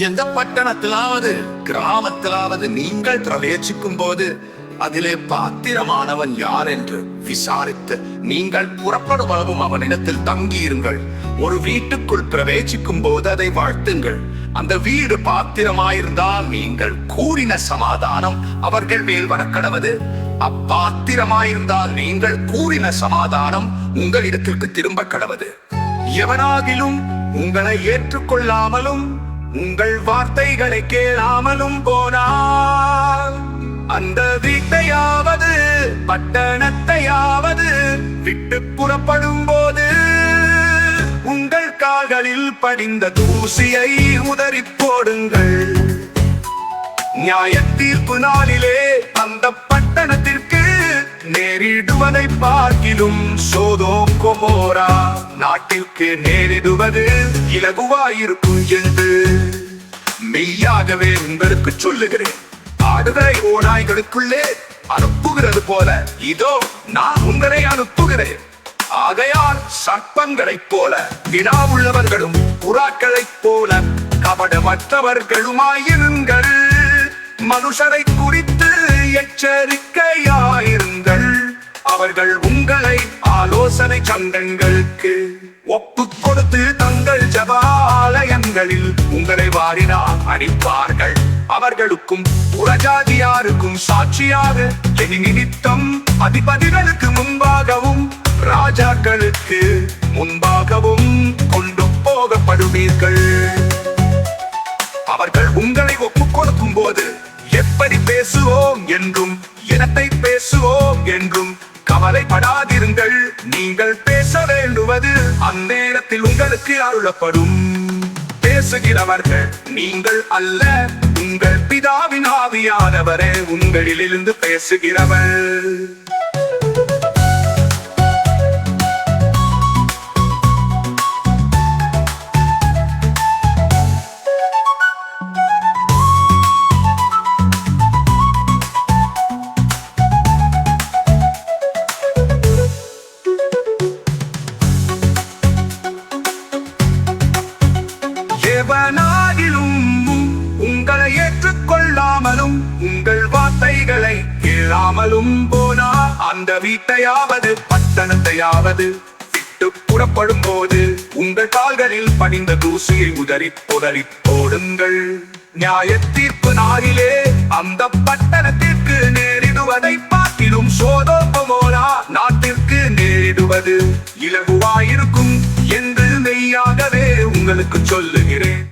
எந்த பட்டணத்திலாவது கிராமத்திலாவது நீங்கள் பிரவேசிக்கும் போது அதிலே பாத்திரமானவன் யார் என்று விசாரித்து நீங்கள் புறப்படுவதும் அவனிடத்தில் தங்கியிருங்கள். ஒரு வீட்டுக்குள் பிரவேசிக்கும் போது அதை வாழ்த்துங்கள். அந்த வீடு பாத்திரமாயிருந்தால் நீங்கள் கூறின சமாதானம் அவர்கள் மேல் வரக்கடவது. அப்பாத்திரமாயிருந்தால் நீங்கள் கூறின சமாதானம் உங்களிடத்திற்கு திரும்ப கடவது எவனாகிலும் உங்களை ஏற்றுக்கொள்ளாமலும் உங்கள் வார்த்தைகளை கேளாமலும் போனால் அந்த வீட்டையாவது பட்டணத்தையாவது விட்டு புறப்படும் போது உங்கள் கால்களில் படிந்த தூசியை உதறி போடுங்கள். நியாய தீர்ப்பு நாளிலே அந்த பட்டணத்திற்கு நேரிடுவதை பார்க்கிலும் சோதோ கொமோரா நாட்டிற்கு நேரிடுவது இலகுவாயிருக்கும் என்று மெய்யாகவே உங்களுக்கு சொல்லுகிறேன். ஆடுகளை ஓநாய்களுக்குள்ளே அனுப்புகிறது போல இதோ நான் உங்களை அனுப்புகிறேன். ஆகையால் சர்ப்பங்களைப் போல வினாவுள்ளவர்களும் புறாக்களைப் போல கபடமற்றவர்களுமாயிருங்கள் மனுஷரை குறித்து எச்சரிக்கையாய் அவர்கள் உங்களை ஆலோசனை சங்கங்களுக்கு ஒப்பு கொடுத்து தங்கள் ஜபாலயங்களில் உங்களை வாரினா அடிப்பார்கள் அவர்களுக்கும் புறஜாதியாருக்கும் சாட்சியாக நிமித்தம் அதிபதிகளுக்கு முன்பாகவும் ராஜாக்களுக்கு முன்பாகவும் கொண்டு போகப்படுவீர்கள். அவர்கள் உங்களை ஒப்புக் கொடுக்கும் போது எப்படி பேசுவோம் என்றும் இனத்தை பேசுவோம் என்றும் கவலைப்படாதிருங்கள். நீங்கள் பேச வேண்டுவது அந்நேரத்தில் உங்களுக்கு அருளப்படும். பேசுகிறவர்கள் நீங்கள் அல்ல உங்கள் பிதாவின் ஆவியானவரே உங்களிலிருந்து பேசுகிறவர் எவனாகிலும் உங்களை ஏற்றுக்கொள்ளாமலும் உங்கள் வார்த்தைகளை கேளாமலும் போனா அந்த வீட்டையாவது பட்டணத்தையாவது விட்டு புறப்படும் போது உங்கள் கால்களில் பணிந்த தூசியை உதறி புதறி போடுங்கள். நியாய தீர்ப்பு நாளிலே அந்த பட்டணத்திற்கு நேரிடுவதை பார்க்கிலும் சோதோபமோனா நாட்டிற்கு நேரிடுவது இலகுவாயிருக்கும் உங்களுக்கு சொல்லுகிறேன்.